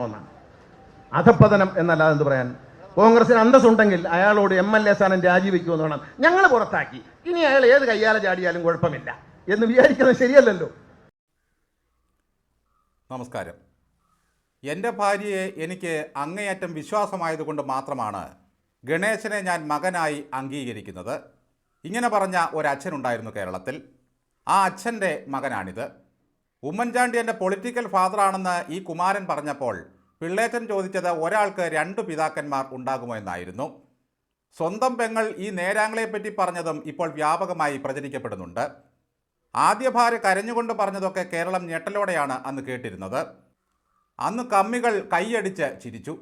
ഒന്നാണ്. അധപ്പതനം എന്നല്ലാതെ എന്ത് പറയാൻ? കോൺഗ്രസിന് അന്തസ്സുണ്ടെങ്കിൽ അയാളോട് എം എൽ എ സ്ഥാനം രാജിവെക്കുമെന്ന് വേണം. ഞങ്ങൾ പുറത്താക്കി. ഇനി അയാൾ ഏത് കയ്യാല ചാടിയാലും കുഴപ്പമില്ല. എന്ന് വിചാരിക്കുന്നത് ശരിയല്ലല്ലോ. നമസ്കാരം. എന്റെ ഭാര്യയെ എനിക്ക് അങ്ങേയറ്റം വിശ്വാസമായതുകൊണ്ട് മാത്രമാണ് ഗണേശനെ ഞാൻ മകനായി അംഗീകരിക്കുന്നത്. ഇങ്ങനെ പറഞ്ഞ ഒരച്ഛനുണ്ടായിരുന്നു കേരളത്തിൽ. ആ അച്ഛന്റെ മകനാണിത്. ഉമ്മൻചാണ്ടി എന്റെ പൊളിറ്റിക്കൽ ഫാദറാണെന്ന് ഈ കുമാരൻ പറഞ്ഞപ്പോൾ പിള്ളേച്ചൻ ചോദിച്ചത് ഒരാൾക്ക് രണ്ട് പിതാക്കന്മാർ ഉണ്ടാകുമോ എന്നായിരുന്നു. സ്വന്തം പെങ്ങൾ ഈ നേരാങ്ങളെപ്പറ്റി പറഞ്ഞതും ഇപ്പോൾ വ്യാപകമായി പ്രചരിക്കപ്പെടുന്നുണ്ട്. ആദ്യ ഭാര്യ കരഞ്ഞുകൊണ്ട് പറഞ്ഞതൊക്കെ കേരളം ഞെട്ടലോടെയാണ് അന്ന് കേട്ടിരുന്നത്. അന്ന് കമ്മികൾ കൈയടിച്ച് ചിരിച്ചു.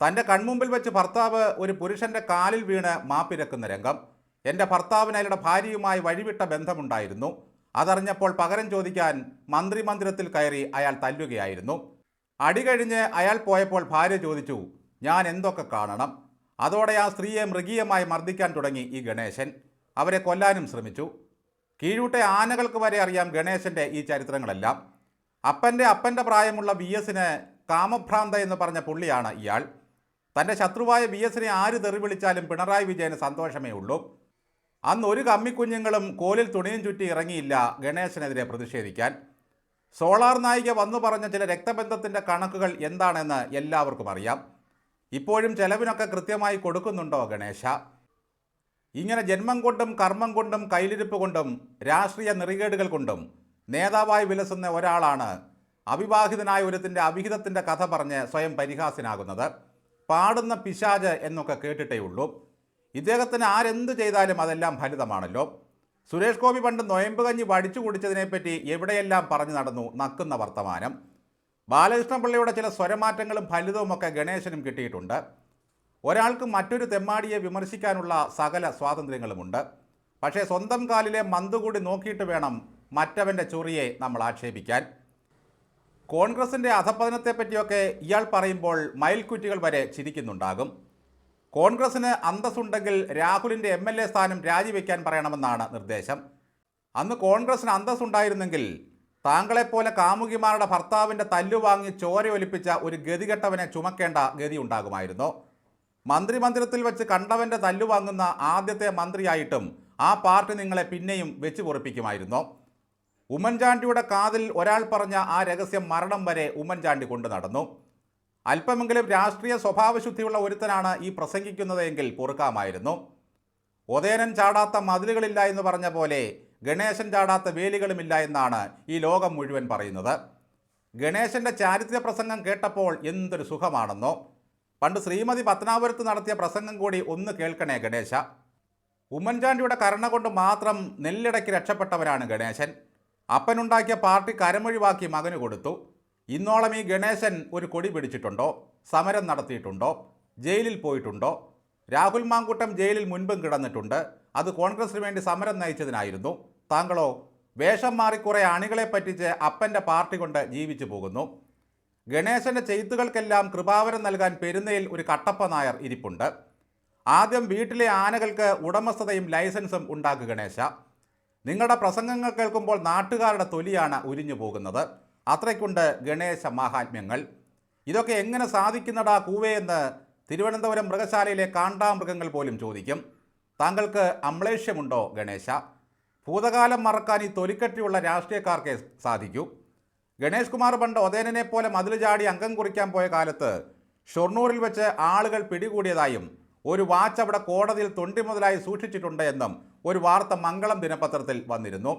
തന്റെ കൺമുമ്പിൽ വെച്ച് ഭർത്താവ് ഒരു പുരുഷന്റെ കാലിൽ വീണ് മാപ്പിരക്കുന്ന രംഗം. എന്റെ ഭർത്താവിന് അയാളുടെ ഭാര്യയുമായി വഴിവിട്ട ബന്ധമുണ്ടായിരുന്നു. അതറിഞ്ഞപ്പോൾ പകരം ചോദിക്കാൻ മന്ത്രിമന്ദിരത്തിൽ കയറി അയാൾ തല്ലുകയായിരുന്നു. അടി കഴിഞ്ഞ് അയാൾ പോയപ്പോൾ ഭാര്യ ചോദിച്ചു ഞാൻ എന്തൊക്കെ കാണണം? അതോടെ ആ സ്ത്രീയെ മൃഗീയമായി മർദ്ദിക്കാൻ തുടങ്ങി ഈ ഗണേശൻ. അവരെ കൊല്ലാനും ശ്രമിച്ചു. കീഴൂട്ടെ ആനകൾക്ക് വരെ അറിയാം ഗണേശന്റെ ഈ ചരിത്രങ്ങളെല്ലാം. അപ്പന്റെ അപ്പന്റെ പ്രായമുള്ള വി എസിന് കാമഭ്രാന്ത എന്ന് പറഞ്ഞ പുള്ളിയാണ് ഇയാൾ. തന്റെ ശത്രുവായ വി എസിനെ ആര് തെറി വിളിച്ചാലും പിണറായി വിജയന് സന്തോഷമേ ഉള്ളൂ. അന്ന് ഒരു കമ്മിക്കുഞ്ഞുങ്ങളും കോലിൽ തുണിയും ചുറ്റി ഇറങ്ങിയില്ല ഗണേശനെതിരെ പ്രതിഷേധിക്കാൻ. സോളാർ നായിക വന്നു പറഞ്ഞ ചില രക്തബന്ധത്തിന്റെ കണക്കുകൾ എന്താണെന്ന് എല്ലാവർക്കും അറിയാം. ഇപ്പോഴും ചെലവിനൊക്കെ കൃത്യമായി കൊടുക്കുന്നുണ്ടോ ഗണേശ? ഇങ്ങനെ ജന്മം കൊണ്ടും കർമ്മം കൊണ്ടും കൈലിരിപ്പ് കൊണ്ടും രാഷ്ട്രീയ നെറികേടുകൾ കൊണ്ടും നേതാവായി വിലസുന്ന ഒരാളാണ് അവിവാഹിതനായ ഒരുത്തിന്റെ അവിഹിതത്തിന്റെ കഥ പറഞ്ഞ് സ്വയം പരിഹാസ്യനാകുന്നത്. പാടുന്ന പിശാജ് എന്നൊക്കെ കേട്ടിട്ടേ ഉള്ളൂ. ഇദ്ദേഹത്തിന് ആരെന്ത് ചെയ്താലും അതെല്ലാം ഫലിതമാണല്ലോ. സുരേഷ് ഗോപി പണ്ട് നൊയമ്പ് കഞ്ഞി വടിച്ചു കുടിച്ചതിനെപ്പറ്റി എവിടെയെല്ലാം പറഞ്ഞു നടന്നു നക്കുന്ന വർത്തമാനം. ബാലകൃഷ്ണപിള്ളയുടെ ചില സ്വരമാറ്റങ്ങളും ഫലിതവുമൊക്കെ ഗണേശനും കിട്ടിയിട്ടുണ്ട്. ഒരാൾക്ക് മറ്റൊരു തെമ്മാടിയെ വിമർശിക്കാനുള്ള സകല സ്വാതന്ത്ര്യങ്ങളുമുണ്ട്. പക്ഷേ സ്വന്തം കാലിലെ മന്തുകൂടി നോക്കിയിട്ട് വേണം മറ്റവന്റെ ചൊറിയെ നമ്മൾ ആക്ഷേപിക്കാൻ. കോൺഗ്രസിന്റെ അധപതനത്തെപ്പറ്റിയൊക്കെ ഇയാൾ പറയുമ്പോൾ മയിൽക്കുറ്റികൾ വരെ ചിരിക്കുന്നുണ്ടാകും. കോൺഗ്രസിന് അന്തസ്സുണ്ടെങ്കിൽ രാഹുലിന്റെ എം എൽ എ സ്ഥാനം രാജിവെക്കാൻ പറയണമെന്നാണ് നിർദ്ദേശം. അന്ന് കോൺഗ്രസിന് അന്തസ്സുണ്ടായിരുന്നെങ്കിൽ താങ്കളെപ്പോലെ കാമുകിമാരുടെ ഭർത്താവിന്റെ തല്ലുവാങ്ങി ചോരയൊലിപ്പിച്ച ഒരു ഗതികെട്ടവനെ ചുമക്കേണ്ട ഗതി ഉണ്ടാകുമായിരുന്നു. മന്ത്രിമന്ദിരത്തിൽ വെച്ച് കണ്ടവന്റെ തല്ലുവാങ്ങുന്ന ആദ്യത്തെ മന്ത്രിയായിട്ടും ആ പാർട്ടി നിങ്ങളെ പിന്നെയും വെച്ച് പൊറിപ്പിക്കുമായിരുന്നു. ഉമ്മൻചാണ്ടിയുടെ കാതിൽ ഒരാൾ പറഞ്ഞ ആ രഹസ്യം മരണം വരെ ഉമ്മൻചാണ്ടി കൊണ്ടു നടന്നു. അല്പമെങ്കിലും രാഷ്ട്രീയ സ്വഭാവശുദ്ധിയുള്ള ഒരുത്തനാണ് ഈ പ്രസംഗിക്കുന്നതെങ്കിൽ പൊറുക്കാമായിരുന്നു. ഉദയനൻ ചാടാത്ത മതിലുകളില്ല എന്ന് പറഞ്ഞ പോലെ ഗണേശൻ ചാടാത്ത വേലികളുമില്ല എന്നാണ് ഈ ലോകം മുഴുവൻ പറയുന്നത്. ഗണേശന്റെ ചാരിത്ര പ്രസംഗം കേട്ടപ്പോൾ എന്തൊരു സുഖമാണെന്നോ. പണ്ട് ശ്രീമതി പത്മനാപുരത്ത് നടത്തിയ പ്രസംഗം കൂടി ഒന്ന് കേൾക്കണേ ഗണേശ. ഉമ്മൻചാണ്ടിയുടെ കരുണ കൊണ്ട് മാത്രം നെല്ലിടയ്ക്ക് രക്ഷപ്പെട്ടവരാണ് ഗണേശൻ. അപ്പനുണ്ടാക്കിയ പാർട്ടി കരമൊഴിവാക്കി മകന് കൊടുത്തു. ഇന്നോളം ഈ ഗണേശൻ ഒരു കൊടി പിടിച്ചിട്ടുണ്ടോ? സമരം നടത്തിയിട്ടുണ്ടോ? ജയിലിൽ പോയിട്ടുണ്ടോ? രാഹുൽ മാങ്കുട്ടം ജയിലിൽ മുൻപും കിടന്നിട്ടുണ്ട്. അത് കോൺഗ്രസിന് വേണ്ടി സമരം നയിച്ചതിനായിരുന്നു. താങ്കളോ വേഷം മാറി കുറേ അണികളെ പറ്റിച്ച് അപ്പന്റെ പാർട്ടി കൊണ്ട് ജീവിച്ചു പോകുന്നു. ഗണേശന്റെ ചെയ്ത്തുകൾക്കെല്ലാം കൃപാവരം നൽകാൻ പെരുന്നയിൽ ഒരു കട്ടപ്പ നായർ ഇരിപ്പുണ്ട്. ആദ്യം വീട്ടിലെ ആനകൾക്ക് ഉടമസ്ഥതയും ലൈസൻസും ഉണ്ടാക്കുക ഗണേശ. നിങ്ങളുടെ പ്രസംഗങ്ങൾ കേൾക്കുമ്പോൾ നാട്ടുകാരുടെ തൊലിയാണ് ഉരിഞ്ഞു പോകുന്നത്. അത്രയ്ക്കുണ്ട് ഗണേശ മഹാത്മ്യങ്ങൾ. ഇതൊക്കെ എങ്ങനെ സാധിക്കുന്നടാ കൂവേ തിരുവനന്തപുരം മൃഗശാലയിലെ കാണ്ടാമൃഗങ്ങൾ പോലും ചോദിക്കും. താങ്കൾക്ക് അമ്ലേഷ്യമുണ്ടോ ഗണേശ? ഭൂതകാലം മറക്കാൻ ഈ തൊലിക്കട്ടിയുള്ള രാഷ്ട്രീയക്കാർക്കേ സാധിക്കൂ. ഗണേഷ് കുമാർ പണ്ട് ഒതേനെ പോലെ മതിൽ ചാടി അംഗം കുറിക്കാൻ പോയ കാലത്ത് ഷൊർണൂരിൽ വെച്ച് ആളുകൾ പിടികൂടിയതായും ഒരു വാച്ച് അവിടെ കോടതിയിൽ തൊണ്ടി മുതലായി സൂക്ഷിച്ചിട്ടുണ്ട് എന്നും ഒരു വാർത്ത മംഗളം ദിനപത്രത്തിൽ വന്നിരുന്നു.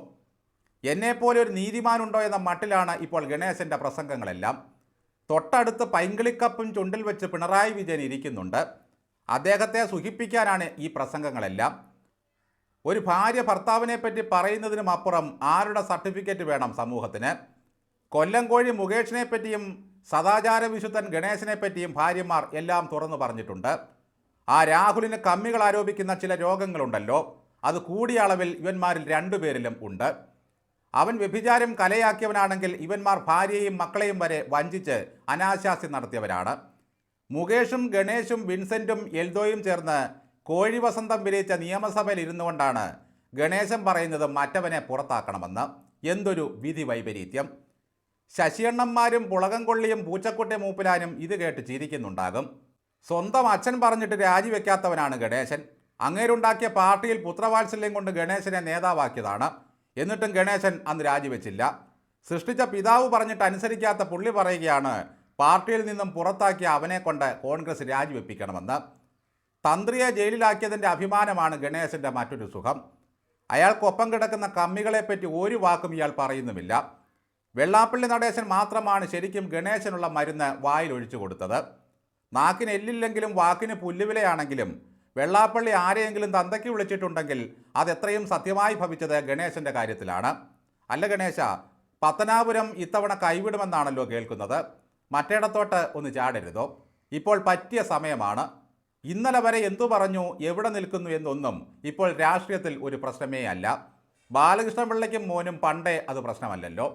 എന്നെപ്പോലെ ഒരു നീതിമാനുണ്ടോ എന്ന മട്ടിലാണ് ഇപ്പോൾ ഗണേശന്റെ പ്രസംഗങ്ങളെല്ലാം. തൊട്ടടുത്ത് പൈങ്കിളിക്കപ്പും ചുണ്ടിൽ വെച്ച് പിണറായി വിജയൻ ഇരിക്കുന്നുണ്ട്. അദ്ദേഹത്തെ സുഖിപ്പിക്കാനാണ് ഈ പ്രസംഗങ്ങളെല്ലാം. ഒരു ഭാര്യ ഭർത്താവിനെ പറ്റി പറയുന്നതിനും അപ്പുറം ആരുടെ സർട്ടിഫിക്കറ്റ് വേണം സമൂഹത്തിന്? കൊല്ലംകോഴി മുകേഷിനെ പറ്റിയും സദാചാര വിശുദ്ധൻ ഗണേശനെ പറ്റിയും ഭാര്യമാർ എല്ലാം തുറന്നു പറഞ്ഞിട്ടുണ്ട്. ആ രാഹുലിന് കമ്മികൾ ആരോപിക്കുന്ന ചില രോഗങ്ങളുണ്ടല്ലോ. അത് കൂടിയ അളവിൽ ഇവന്മാരിൽ രണ്ടുപേരിലും ഉണ്ട്. അവൻ വ്യഭിചാരം കലയാക്കിയവനാണെങ്കിൽ ഇവന്മാർ ഭാര്യയെയും മക്കളെയും വരെ വഞ്ചിച്ച് അനാശാസ്യം നടത്തിയവരാണ്. മുകേഷും ഗണേഷും വിൻസെന്റും എൽദോയും ചേർന്ന് കോഴി വസന്തം വിലയിച്ച നിയമസഭയിൽ ഇരുന്നുകൊണ്ടാണ് ഗണേശൻ പറയുന്നത് മറ്റവനെ പുറത്താക്കണമെന്ന്. എന്തൊരു വിധി വൈപരീത്യം. ശശിയണ്ണന്മാരും പുളകം കൊള്ളിയും പൂച്ചക്കുട്ടി മൂപ്പിലാനും ഇത് കേട്ട് ചിരിക്കുന്നുണ്ടാകും. സ്വന്തം അച്ഛൻ പറഞ്ഞിട്ട് രാജിവെക്കാത്തവനാണ് ഗണേശൻ. അങ്ങേരുണ്ടാക്കിയ പാർട്ടിയിൽ പുത്രവാത്സല്യം കൊണ്ട് ഗണേശനെ നേതാവാക്കിയതാണ്. എന്നിട്ടും ഗണേശൻ അന്ന് രാജിവെച്ചില്ല. സൃഷ്ടിച്ച പിതാവ് പറഞ്ഞിട്ട് അനുസരിക്കാത്ത പുള്ളി പറയുകയാണ് പാർട്ടിയിൽ നിന്നും പുറത്താക്കിയ അവനെ കൊണ്ട് കോൺഗ്രസ് രാജിവെപ്പിക്കണമെന്ന്. തന്ത്രിയെ ജയിലിലാക്കിയതിന്റെ അഭിമാനമാണ് ഗണേശന്റെ മറ്റൊരു സുഖം. അയാൾക്കൊപ്പം കിടക്കുന്ന കമ്മികളെപ്പറ്റി ഒരു വാക്കും ഇയാൾ പറയുന്നുമില്ല. വെള്ളാപ്പള്ളി നടേശൻ മാത്രമാണ് ശരിക്കും ഗണേശനുള്ള മരുന്ന് വായിലൊഴിച്ചു കൊടുത്തത്. നാക്കിന് എല്ലില്ലെങ്കിലും വാക്കിന് പുല്ലുവിലയാണെങ്കിലും വെള്ളാപ്പള്ളി ആരെയെങ്കിലും തന്തയ്ക്ക് വിളിച്ചിട്ടുണ്ടെങ്കിൽ അതെത്രയും സത്യമായി ഭവിച്ചത് ഗണേശന്റെ കാര്യത്തിലാണ്. അല്ല ഗണേശ പത്തനാപുരം ഇത്തവണ കൈവിടുമെന്നാണല്ലോ കേൾക്കുന്നത്. മറ്റേടത്തോട്ട് ഒന്ന് ചാടരുതോ? ഇപ്പോൾ പറ്റിയ സമയമാണ്. ഇന്നലെ വരെ എന്തു പറഞ്ഞു എവിടെ നിൽക്കുന്നു എന്നൊന്നും ഇപ്പോൾ രാഷ്ട്രീയത്തിൽ ഒരു പ്രശ്നമേ അല്ല. ബാലകൃഷ്ണപിള്ളയ്ക്കും മോനും പണ്ടേ അത് പ്രശ്നമല്ലല്ലോ.